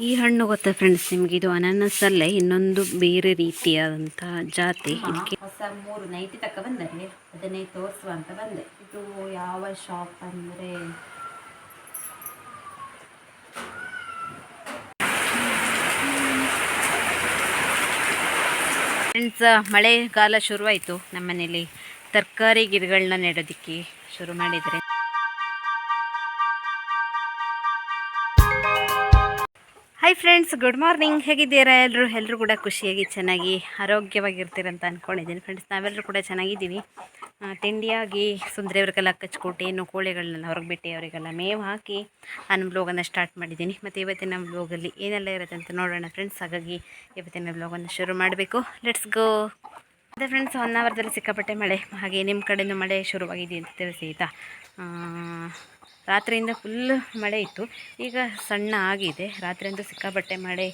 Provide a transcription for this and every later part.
ಈ ಹಣ್ಣು ಗೊತ್ತಾ ಫ್ರೆಂಡ್ಸ್ ನಿಮ್ಗೆ? ಇದು ಅನಾನಸ್ ಅಲ್ಲೇ ಇನ್ನೊಂದು ಬೇರೆ ರೀತಿಯಾದಂತಹ ಜಾತಿ. ಇದಕ್ಕೆ ಹೊಸ ಮೂರು ನೈಟಿ ತಕ್ಕ ಬಂದರೆ ಅದನ್ನೇ ತೋರಿಸುವ ಅಂತ ಬಂದೆ. ಇದು ಯಾವ ಶಾಪ್ ಅಂದರೆ? ಫ್ರೆಂಡ್ಸ್ ಮಳೆಗಾಲ ಶುರುವಾಯಿತು ನಮ್ಮನೇಲಿ. ತರಕಾರಿ ಗಿಡಗಳನ್ನ ನೆಡೋದಿಕ್ಕೆ ಶುರು ಮಾಡಿದರೆ. ಫ್ರೆಂಡ್ಸ್ ಗುಡ್ ಮಾರ್ನಿಂಗ್ ಹೇಗಿದ್ದೀರಾ ಎಲ್ಲರೂ ಎಲ್ಲರೂ ಕೂಡ ಖುಷಿಯಾಗಿ, ಚೆನ್ನಾಗಿ, ಆರೋಗ್ಯವಾಗಿರ್ತೀರಂತ ಅಂದ್ಕೊಂಡಿದ್ದೀನಿ ಫ್ರೆಂಡ್ಸ್ ನಾವೆಲ್ಲರೂ ಕೂಡ ಚೆನ್ನಾಗಿದ್ದೀವಿ. ತಿಂಡಿಯಾಗಿ ಸುಂದರಿಯವ್ರಿಗೆಲ್ಲ ಕಚ್ಕೊಟ್ಟು ಏನು ಕೋಳಿಗಳನ್ನೆಲ್ಲ ಹೊರಗೆ ಬಿಟ್ಟು ಅವರಿಗೆಲ್ಲ ಮೇವು ಹಾಕಿ ನಾನು ಬ್ಲಾಗನ್ನು ಸ್ಟಾರ್ಟ್ ಮಾಡಿದ್ದೀನಿ. ಮತ್ತು ಇವತ್ತಿನ ಬ್ಲಾಗಲ್ಲಿ ಏನೆಲ್ಲ ಇರುತ್ತೆ ಅಂತ ನೋಡೋಣ ಫ್ರೆಂಡ್ಸ್ ಹಾಗಾಗಿ ಇವತ್ತಿನ ಬ್ಲಾಗನ್ನು ಶುರು ಮಾಡಬೇಕು. ಲೆಟ್ಸ್ ಗೋ ಅದೇ ಫ್ರೆಂಡ್ಸ್ ಒನ್ ಅವರ್ದಲ್ಲಿ ಸಿಕ್ಕಾಪಟ್ಟೆ ಮಳೆ. ಹಾಗೆ ನಿಮ್ಮ ಕಡೆಯೂ ಮಳೆ ಶುರುವಾಗಿದೆ ಅಂತ ತಿಳಿಸಿ, ಆಯಿತಾ? ರಾತ್ರಿಯಿಂದ ಫುಲ್ ಮಳೆ ಇತ್ತು. ಈಗ ಸಣ್ಣ ಆಗಿದೆ. ರಾತ್ರಿಯಿಂದ ಸಿಕ್ಕಾಪಟ್ಟೆ ಮಳೆ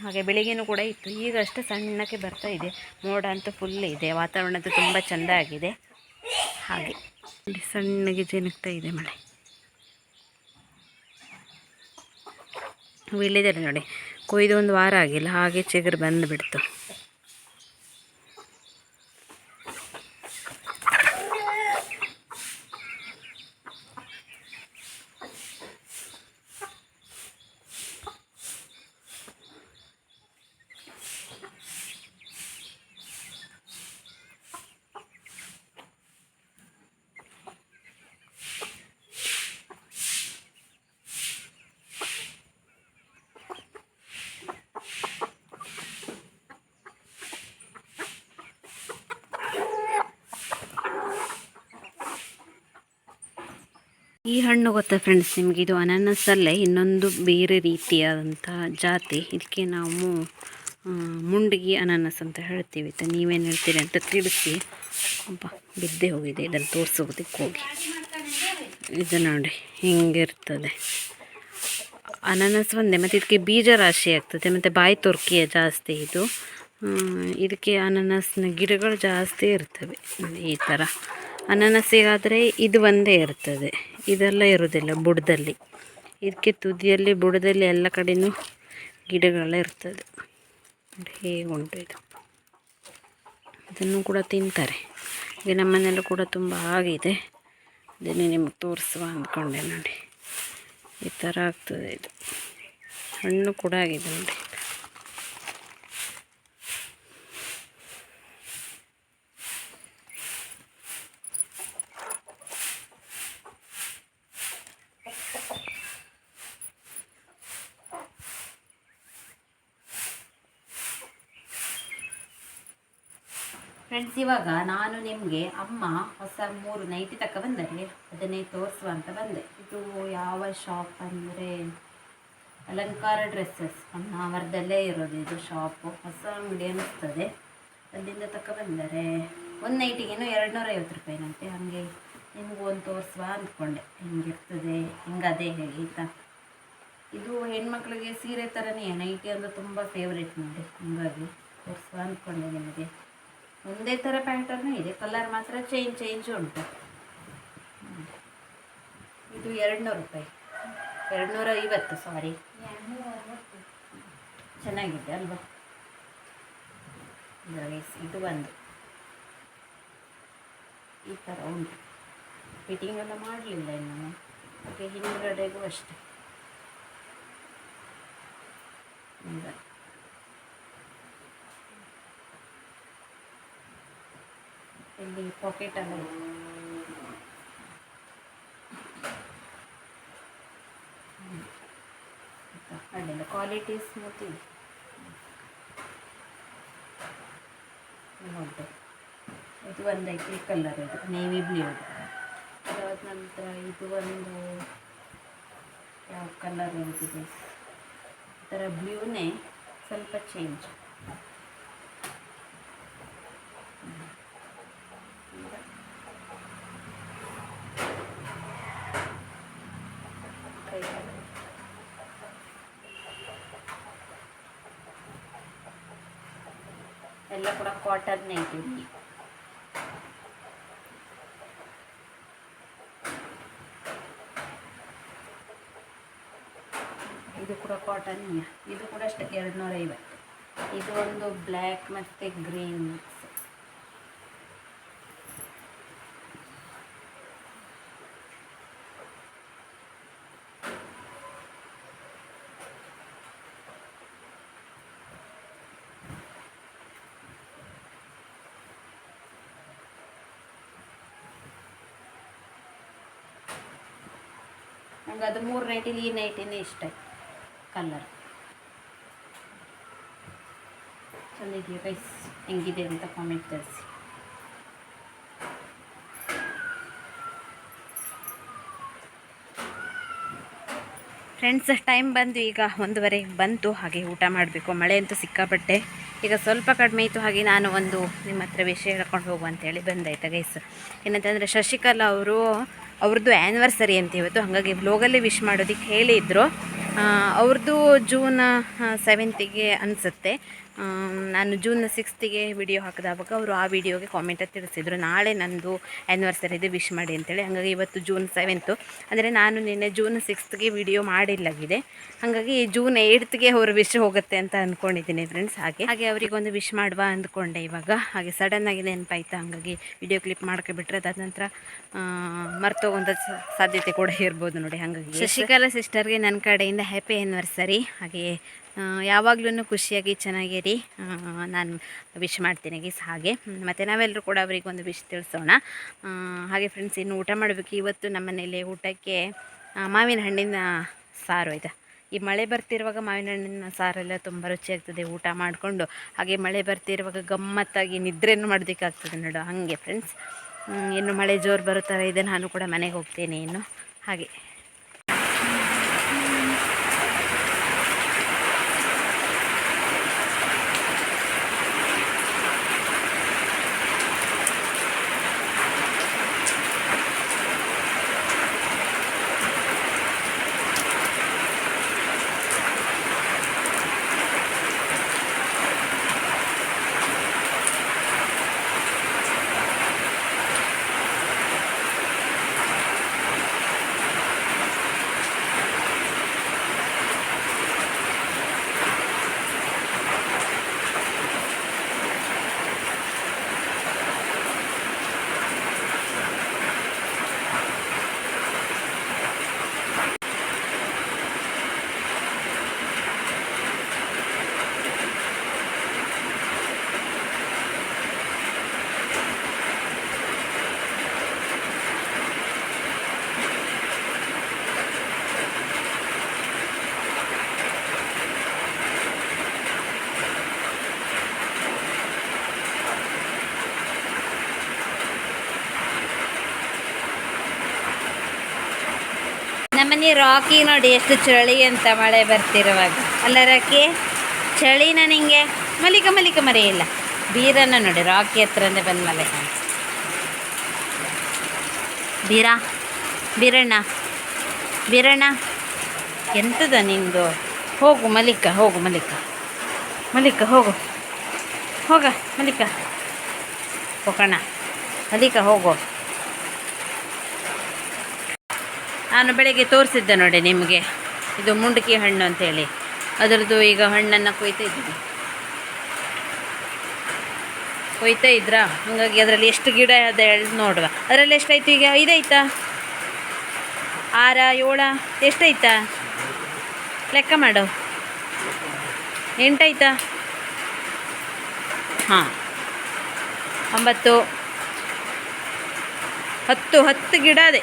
ಹಾಗೆ ಬೆಳಿಗ್ಗೆನೂ ಕೂಡ ಇತ್ತು. ಈಗ ಅಷ್ಟೇ ಸಣ್ಣಕ್ಕೆ ಬರ್ತಾ ಇದೆ. ಮೋಡ ಅಂತೂ ಫುಲ್ ಇದೆ. ವಾತಾವರಣ ಅಂತೂ ತುಂಬ ಚೆಂದ ಆಗಿದೆ. ಹಾಗೆ. ಸಣ್ಣಗೆ ಜಿನುಗ್ತಾ ಇದೆ ಮಳೆ. ಇಲ್ಲಿದ್ದಾರೆ ನೋಡಿ. ಕೊಯ್ದು ಒಂದು ವಾರ ಆಗಿಲ್ಲ. ಹಾಗೆ ಚಿಗುರು ಬಂದುಬಿಡ್ತು. ಈ ಹಣ್ಣು ಗೊತ್ತಾ ಫ್ರೆಂಡ್ಸ್ ನಿಮಗೆ ಇದು ಅನಾನಸಲ್ಲೇ ಇನ್ನೊಂದು ಬೇರೆ ರೀತಿಯಾದಂಥ ಜಾತಿ. ಇದಕ್ಕೆ ನಾವು ಮುಂಡಗಿ ಅನಾನಸ್ ಅಂತ ಹೇಳ್ತೀವಿ. ಆಯ್ತಾ ನೀವೇನು ಹೇಳ್ತೀರಿ ಅಂತ ತಿಳಿಸಿ. ಅಬ್ಬ, ಬಿದ್ದೆ ಹೋಗಿದೆ. ಇದನ್ನು ತೋರಿಸೋದಕ್ಕೆ ಹೋಗಿ. ಇದು ನೋಡಿ, ಹಿಂಗಿರ್ತದೆ. ಅನಾನಸ್ ಒಂದೇ, ಮತ್ತು ಇದಕ್ಕೆ ಬೀಜ ರಾಶಿ ಆಗ್ತದೆ, ಮತ್ತು ಬಾಯಿ ತುರ್ಕಿಯ ಜಾಸ್ತಿ ಇದು. ಇದಕ್ಕೆ ಅನಾನಸ್ನ ಗಿಡಗಳು ಜಾಸ್ತಿ ಇರ್ತವೆ. ಈ ಥರ ಅನಾನಸ್ಸಿಗಾದರೆ ಇದು ಒಂದೇ ಇರ್ತದೆ. ಇದೆಲ್ಲ ಇರೋದಿಲ್ಲ ಬುಡದಲ್ಲಿ. ಇದಕ್ಕೆ ತುದಿಯಲ್ಲಿ, ಬುಡದಲ್ಲಿ ಎಲ್ಲ ಕಡೆಯೂ ನೋಡಿ ಹೇಗೆ ಉಂಟು ಇದು. ಇದನ್ನು ಕೂಡ ತಿಂತಾರೆ. ಈಗ ನಮ್ಮನೆಯಲ್ಲೂ ಕೂಡ ತುಂಬ ಆಗಿದೆ. ಅದನ್ನು ನಿಮಗೆ ತೋರಿಸುವ ಅಂದ್ಕೊಂಡೆ ನೋಡಿ. ಈ ಥರ ಆಗ್ತದೆ ಇದು. ಹಣ್ಣು ಕೂಡ ಆಗಿದೆ ನೋಡಿ. ಫ್ರೆಂಡ್ಸ್ ಇವಾಗ ನಾನು ನಿಮಗೆ ಅಮ್ಮ ಹೊಸ ಮೂರು ನೈಟಿ ತಕ್ಕ ಬಂದರೆ ಅದನ್ನೇ ತೋರಿಸುವ ಅಂತ ಬಂದೆ. ಇದು ಯಾವ ಶಾಪ್ ಅಂದರೆ ಅಲಂಕಾರ ಡ್ರೆಸ್ಸಸ್ ಅವರದಲ್ಲೇ ಇರೋದು ಇದು ಶಾಪು ಹೊಸ ಅಂಗಡಿ ಅನ್ನಿಸ್ತದೆ. ಅಲ್ಲಿಂದ ತಕ್ಕ ಬಂದರೆ ಒಂದು ನೈಟಿಗೇನು ಎರಡು ನೂರ ಐವತ್ತು ರೂಪಾಯಿನಂತೆ. ಹಾಗೆ ನಿಮಗೂ ಒಂದು ತೋರಿಸುವ ಅಂದ್ಕೊಂಡೆ. ಹಿಂಗಿರ್ತದೆ ಅದೇ ಹೇಗೆ ಆಯಿತಾ ಇದು ಹೆಣ್ಮಕ್ಳಿಗೆ ಸೀರೆ ಥರನೇ ನೈಟಿ ಅಂದರೆ ತುಂಬ ಫೇವ್ರೇಟ್ ನೋಡಿ. ಹಾಗಾಗಿ ತೋರಿಸುವ ಅಂದ್ಕೊಂಡೆ ನಿಮಗೆ. ಒಂದೇ ಥರ ಪ್ಯಾಟರ್ನು ಇದೆ. ಕಲರ್ ಮಾತ್ರ ಚೇಂಜ್ ಚೇಂಜ್ ಉಂಟು. ಇದು ಎರಡು ನೂರು ರೂಪಾಯಿ ಎರಡು ನೂರ ಐವತ್ತು ಸಾರಿ ಚೆನ್ನಾಗಿದೆ ಅಲ್ವಾ ಇದು ಒಂದು. ಈ ಥರ ಉಂಟು. ಫಿಟ್ಟಿಂಗ್ ಎಲ್ಲ ಮಾಡಲಿಲ್ಲ ಇನ್ನು ಹಾಗೆ ಅಷ್ಟೇ. ಅಷ್ಟೆ ಇಲ್ಲಿ ಪಾಕೆಟ್ ಅಲ್ಲ. ಇದೆ ಹ್ಮ್. ಅಡ್ಡಿಲ್ಲ ಕ್ವಾಲಿಟಿ ಸ್ಮೂತ್ ಇದೆ ಇದು ಒಂದೈತಿ ಕಲರ್ ಇದು ನೇವಿ ಬ್ಲೂ ಅದಾದ ನಂತರ ಇದು ಒಂದು ಯಾವ ಕಲರ್ ಅಂತಿದೆ ಈ ಥರ ಬ್ಲೂನೇ ಸ್ವಲ್ಪ ಚೇಂಜ್ ಕೂಡ ಕಾಟನ್ನೇ ಇದು ಕೂಡ ಕಾಟನ್ ಇದು ಕೂಡ ಅಷ್ಟೇ ಎರಡು ನೂರ ಐವತ್ತು ಇದು ಒಂದು ಬ್ಲ್ಯಾಕ್ ಮತ್ತು ಗ್ರೀನ್ ನಂಗೆ ಅದು ಮೂರು ನೈಟಿಲಿ ಈ ನೈಟಿನೇ ಇಷ್ಟ ಕಲರ್ ಚೆನ್ನಿದೆಯಾ ರೈಸ್ ಹೆಂಗಿದೆ ಅಂತ ಕಾಮೆಂಟ್ ತಿಳಿಸಿ. ಫ್ರೆಂಡ್ಸ್ ಟೈಮ್ ಬಂದು ಈಗ ಒಂದುವರೆಗೆ ಬಂತು, ಹಾಗೆ ಊಟ ಮಾಡಬೇಕು. ಮಳೆ ಅಂತೂ ಸಿಕ್ಕಾಪಟ್ಟೆ. ಈಗ ಸ್ವಲ್ಪ ಕಡಿಮೆ ಇತ್ತು, ಹಾಗೆ ನಾನು ಒಂದು ನಿಮ್ಮ ಹತ್ರ ವಿಷಯ ಹೇಳ್ಕೊಂಡು ಹೋಗು ಅಂತೇಳಿ ಬಂದಾಯ್ತಾ ಗೈಸ್ ಏನಂತಂದರೆ ಶಶಿಕಲಾ ಅವರು ಅವ್ರದ್ದು ಆ್ಯನಿವರ್ಸರಿ ಅಂತ ಇವತ್ತು. ಹಾಗಾಗಿ ವ್ಲೋಗಲ್ಲಿ ವಿಶ್ ಮಾಡೋದಕ್ಕೆ ಹೇಳಿದ್ರು ಅವ್ರದ್ದು ಜೂನ್ ಸೆವೆಂತಿಗೆ ಅನಿಸುತ್ತೆ. ನಾನು ಜೂನ್ ಸಿಕ್ಸ್ತಿಗೆ ವಿಡಿಯೋ ಹಾಕಿದಾಗ ಅವರು ಆ ವಿಡಿಯೋಗೆ ಕಾಮೆಂಟ್ ತಿಳಿಸಿದರು. ನಾಳೆ ನಂದು ಆ್ಯನಿವರ್ಸರಿ ಇದೆ ವಿಶ್ ಮಾಡಿ ಅಂತೇಳಿ. ಹಾಗಾಗಿ ಇವತ್ತು ಜೂನ್ ಸೆವೆಂತು ಅಂದರೆ ನಾನು ನಿನ್ನೆ ಜೂನ್ ಸಿಕ್ಸ್ತ್ಗೆ ವಿಡಿಯೋ ಮಾಡಿಲ್ಲಾಗಿದೆ. ಹಾಗಾಗಿ ಜೂನ್ ಏಯ್ತ್ಗೆ ಅವರು ವಿಶ್ ಹೋಗುತ್ತೆ ಅಂತ ಅಂದ್ಕೊಂಡಿದ್ದೀನಿ ಫ್ರೆಂಡ್ಸ್ ಹಾಗೆ ಹಾಗೆ ಅವರಿಗೊಂದು ವಿಶ್ ಮಾಡುವ ಅಂದ್ಕೊಂಡೆ ಇವಾಗ. ಹಾಗೆ ಸಡನ್ನಾಗಿ ನೆನಪಾಯ್ತು? ಹಾಗಾಗಿ ವಿಡಿಯೋ ಕ್ಲಿಪ್ ಮಾಡ್ಕೊಬಿಟ್ರೆ ಅದಾದ ನಂತರ ಮರ್ತೋಗುವಂಥ ಸಾಧ್ಯತೆ ಕೂಡ ಇರ್ಬೋದು ನೋಡಿ. ಹಾಗಾಗಿ ಶಶಿಕಲಾ ಸಿಸ್ಟರ್ಗೆ ನನ್ನ ಕಡೆಯಿಂದ ಹ್ಯಾಪಿ ಆ್ಯನಿವರ್ಸರಿ ಹಾಗೆ ಯಾವಾಗಲೂ ಖುಷಿಯಾಗಿ ಚೆನ್ನಾಗಿರಿ. ನಾನು ವಿಶ್ ಮಾಡ್ತೀನಿ ಗೀಸ್ ಹಾಗೆ. ಮತ್ತು ನಾವೆಲ್ಲರೂ ಕೂಡ ಅವರಿಗೆ ಒಂದು ವಿಶ್ ತಿಳಿಸೋಣ. ಹಾಗೆ ಫ್ರೆಂಡ್ಸ್ ಇನ್ನು ಊಟ ಮಾಡಬೇಕು. ಇವತ್ತು ನಮ್ಮ ಮನೇಲಿ ಊಟಕ್ಕೆ ಮಾವಿನ ಹಣ್ಣಿನ ಸಾರು ಇದೆ ಈ ಮಳೆ ಬರ್ತಿರುವಾಗ ಮಾವಿನ ಹಣ್ಣಿನ ಸಾರೆಲ್ಲ ತುಂಬ ರುಚಿಯಾಗ್ತದೆ ಊಟ ಮಾಡಿಕೊಂಡು. ಹಾಗೆ ಮಳೆ ಬರ್ತಿರುವಾಗ ಗಮ್ಮತ್ತಾಗಿ ನಿದ್ರೆಯನ್ನು ಮಾಡೋದಕ್ಕಾಗ್ತದೆ ನೋಡು, ಹಾಗೆ ಫ್ರೆಂಡ್ಸ್ ಇನ್ನು ಮಳೆ ಜೋರು ಬರೋ ಥರ ಇದೆ, ನಾನು ಕೂಡ ಮನೆಗೆ ಹೋಗ್ತೇನೆ ಇನ್ನು. ಹಾಗೆ. ನಮ್ಮನೆ ರಾಕಿ ನೋಡಿ ಎಷ್ಟು ಚಳಿ ಅಂತ ಮಳೆ ಬರ್ತಿರುವಾಗ. ಅಲ್ಲ ರಾಕಿ, ಚಳಿನ ನಿಂಗೆ ಮಲಿಕ ಮಲಿಕ ಮರೆಯಿಲ್ಲ. ಬೀರನ ನೋಡಿ, ರಾಕಿ ಹತ್ರನೇ ಬಂದ ಮಲೆ ಬೀರ, ಬೀರಣ್ಣ ಬೀರಣ್ಣ, ಎಂತದ ನಿಂದು? ಹೋಗು ಮಲಿಕ ಹೋಗು ಮಲಿಕ. ಮಲಿಕ, ಹೋಗು. ಹೋಗ ಮಲಿಕ. ಹೋಗೋಣ ಮಲಿಕ ಹೋಗು. ನಾನು ಬೆಳಗ್ಗೆ ತೋರಿಸಿದ್ದೆ ನೋಡಿ ನಿಮಗೆ. ಇದು ಮುಂಡಕಿ ಹಣ್ಣು ಅಂತೇಳಿ. ಅದರದ್ದು ಈಗ ಹಣ್ಣನ್ನು ಕೊಯ್ತಾ ಇದ್ದೀನಿ. ಕೊಯ್ತಾ ಇದ್ರಾ? ಹಾಗಾಗಿ ಅದರಲ್ಲಿ ಎಷ್ಟು ಗಿಡ ಅದ ಹೇಳಿ ನೋಡುವ. ಅದರಲ್ಲಿ ಎಷ್ಟಾಯ್ತು ಈಗ? ಐದಾಯ್ತಾ? ಆರ, ಏಳ, ಎಷ್ಟಾಯ್ತಾ? ಲೆಕ್ಕ ಮಾಡು. ಎಂಟಾಯ್ತಾ? ಹಾಂ. ಒಂಬತ್ತು. ಹತ್ತು ಹತ್ತು ಗಿಡ ಅದೇ.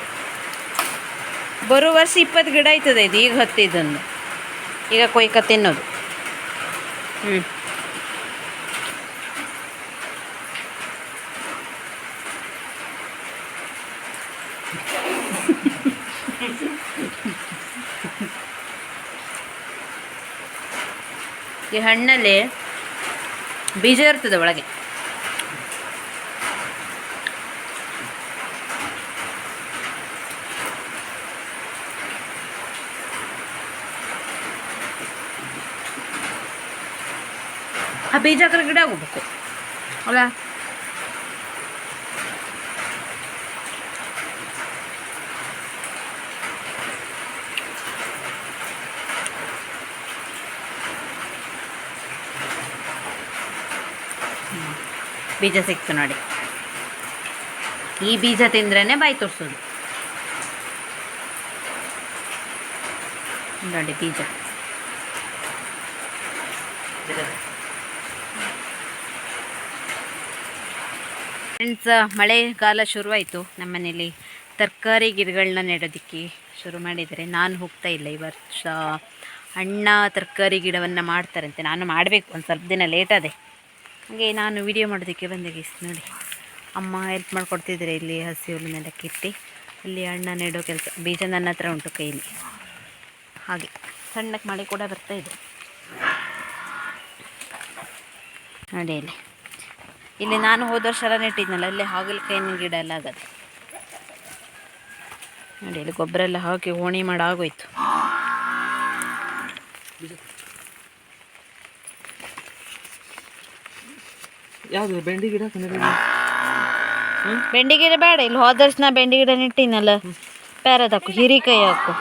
ಬರೋ ವರ್ಷ ಇಪ್ಪತ್ತು ಗಿಡ ಆಯ್ತದೆ ಇದು, ಈಗ ಹತ್ತಿದ್ದನ್ನು ಈಗ ಕೊಯ್ಕ ತಿನ್ನೋದು. ಹ್ಞೂ ಈ ಹಣ್ಣಲ್ಲಿ ಬೀಜ ಇರ್ತದೆ ಒಳಗೆ. ಆ ಬೀಜ ಗಿಡ ಹೋಗ್ಬೇಕು ಅಲ್ಲ? ಬೀಜ ಸಿಕ್ತು ನೋಡಿ. ಈ ಬೀಜ ತಿಂದ್ರೇ ಬಾಯಿ ತೋರಿಸೋದು. ನೋಡಿ ಬೀಜ. ಫ್ರೆಂಡ್ಸ್ ಮಳೆಗಾಲ ಶುರುವಾಯಿತು ನಮ್ಮ ಮನೇಲಿ ತರಕಾರಿ ಗಿಡಗಳನ್ನ ನೆಡೋದಕ್ಕೆ ಶುರು ಮಾಡಿದರೆ ನಾನು ಹೋಗ್ತಾ ಇಲ್ಲ ಈ ವರ್ಷ. ಅಣ್ಣ ತರಕಾರಿ ಗಿಡವನ್ನು ಮಾಡ್ತಾರಂತೆ. ನಾನು ಮಾಡಬೇಕು. ಒಂದು ಸ್ವಲ್ಪ ದಿನ ಲೇಟ್ ಅದೇ ಹಾಗೆ ನಾನು ವಿಡಿಯೋ ಮಾಡೋದಕ್ಕೆ ಬಂದೆ ಗೀಸ್ ನೋಡಿ. ಅಮ್ಮ ಹೆಲ್ಪ್ ಮಾಡಿಕೊಡ್ತಿದ್ರೆ ಇಲ್ಲಿ ಹಸಿ ಹುಲ್ಲನ್ನೆಲ್ಲ ಕಿತ್ತಿ ಇಲ್ಲಿ ಅಣ್ಣ ನೆಡೋ ಕೆಲಸ, ಬೀಜ ನನ್ನ ಹತ್ರ ಉಂಟು ಕೈಲಿ. ಹಾಗೆ ಸಣ್ಣಕ್ಕೆ ಮಳೆ ಕೂಡ ಬರ್ತಾಯಿದೆ ನೋಡಿ ಇಲ್ಲಿ ಇಲ್ಲಿ ನಾನು ಹೋದ ವರ್ಷ ಎಲ್ಲ ನೆಟ್ಟಿದ್ನಲ್ಲ ಇಲ್ಲಿ ಹಾಗಲಕಾಯಿನ ಗಿಡ ಎಲ್ಲ ಆಗತ್ತೆ. ನೋಡಿ ಇಲ್ಲಿ ಗೊಬ್ಬರ ಎಲ್ಲ ಹಾಕಿ ಓಣಿ ಮಾಡಿ ಆಗೋಯ್ತು. ಯಾವುದು ಬೆಂಡಿ ಗಿಡ ಬೆಂಡಿ? ಗಿಡ ಬೇಡ ಇಲ್ಲಿ ಹೋದ ವರ್ಷ ನಾ ಬೆಂಡಿ ಗಿಡ ನೆಟ್ಟಿನಲ್ಲ ಪ್ಯಾರದ ಹಾಕು ಹೀರಿಕಾಯಿ ಹಾಕು.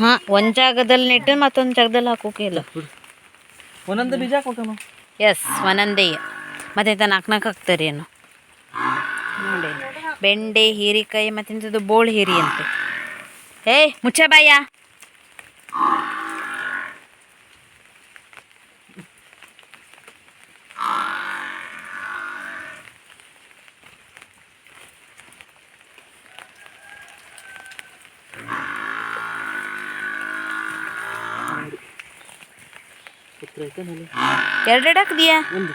ಹಾಂ ಒಂದು ಜಾಗದಲ್ಲಿ ನೆಟ್ಟು ಮತ್ತೊಂದು ಜಾಗದಲ್ಲಿ ಹಾಕೋಕೆ ಇಲ್ಲ. ಒಂದೊಂದು ಬೀಜ ಹಾಕ್ಬೇಕಮ್ಮ ಎಸ್ ಒಂದೊಂದೇ. ಮತ್ತೆ ಎಂತ ನಾಲ್ಕು ನಾಲ್ಕು ಹಾಕ್ತಾರೆ ಏನು? ನೋಡಿ, ಬೆಂಡೆ, ಹೀರಿಕಾಯಿ ಮತ್ತೆಂಥದ್ದು ಬೋಳು ಹೀರಿ ಅಂತ. ಏಯ್, ಮುಚ್ಚ ಬಾಯ. ಹತ್ರ ಐತೆ ನಲ್ಲಿ ಎರಡೆರಡು ಹಾಕ್ದಿಯಾ? ಒಂದು.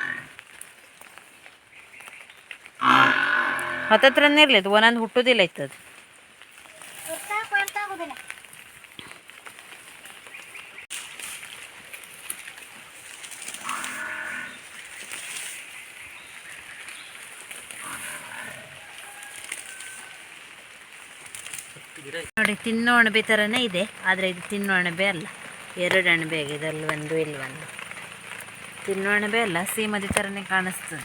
ಹತ್ತತ್ರನೇ ಇರಲಿ, ಅದು ಒಂದೊಂದು ಹುಟ್ಟೋದಿಲ್ಲ ಇತ್ತದು ನೋಡಿ, ತಿನ್ನೋ ಅಣಬೆ ಥರನೇ ಇದೆ, ಆದರೆ ಇದು ತಿನ್ನೋ ಅಣಬೆ ಅಲ್ಲ. ಎರಡು ಅಣಬೆ ಆಗಿದೆ ಅಲ್ಲಿ ಒಂದು, ಇಲ್ಲಿ ಒಂದು. ತಿನ್ನೋ ಅಣಬೆ ಅಲ್ಲ ಸೀಮದಿ ಥರನೇ ಕಾಣಿಸ್ತದೆ.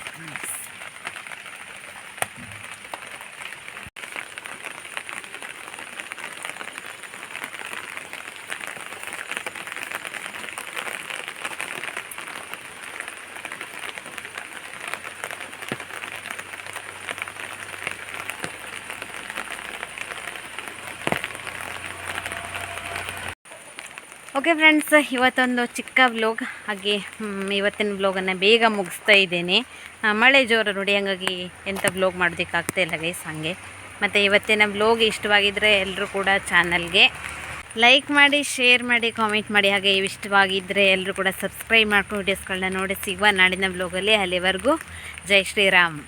ಓಕೆ ಫ್ರೆಂಡ್ಸ್ ಇವತ್ತೊಂದು ಚಿಕ್ಕ ವ್ಲೋಗ್ ಹಾಗೆ ಇವತ್ತಿನ ವ್ಲೋಗನ್ನು ಬೇಗ ಮುಗಿಸ್ತಾ ಇದ್ದೇನೆ. ಮಳೆ ಜೋರು ನೋಡಿ ಹಂಗಾಗಿ ಎಂಥ ವ್ಲೋಗ್ ಮಾಡೋದಕ್ಕಾಗ್ತಾ ಇಲ್ಲ ಗೈಸ್ ಹಾಗೆ. ಮತ್ತು ಇವತ್ತಿನ ವ್ಲೋಗ್ ಇಷ್ಟವಾಗಿದ್ದರೆ ಎಲ್ಲರೂ ಕೂಡ ಚಾನಲ್ಗೆ ಲೈಕ್ ಮಾಡಿ ಶೇರ್ ಮಾಡಿ ಕಾಮೆಂಟ್ ಮಾಡಿ. ಹಾಗೆ ಇಷ್ಟವಾಗಿದ್ದರೆ ಎಲ್ಲರೂ ಕೂಡ ಸಬ್ಸ್ಕ್ರೈಬ್ ಮಾಡ್ಕೊಂಡು ವೀಡಿಯೋಸ್ಗಳನ್ನ ನೋಡಿ. ಸಿಗುವ ನಾಡಿನ ವ್ಲೋಗಲ್ಲಿ ಅಲ್ಲಿವರೆಗೂ. ಜೈ ಶ್ರೀರಾಮ್.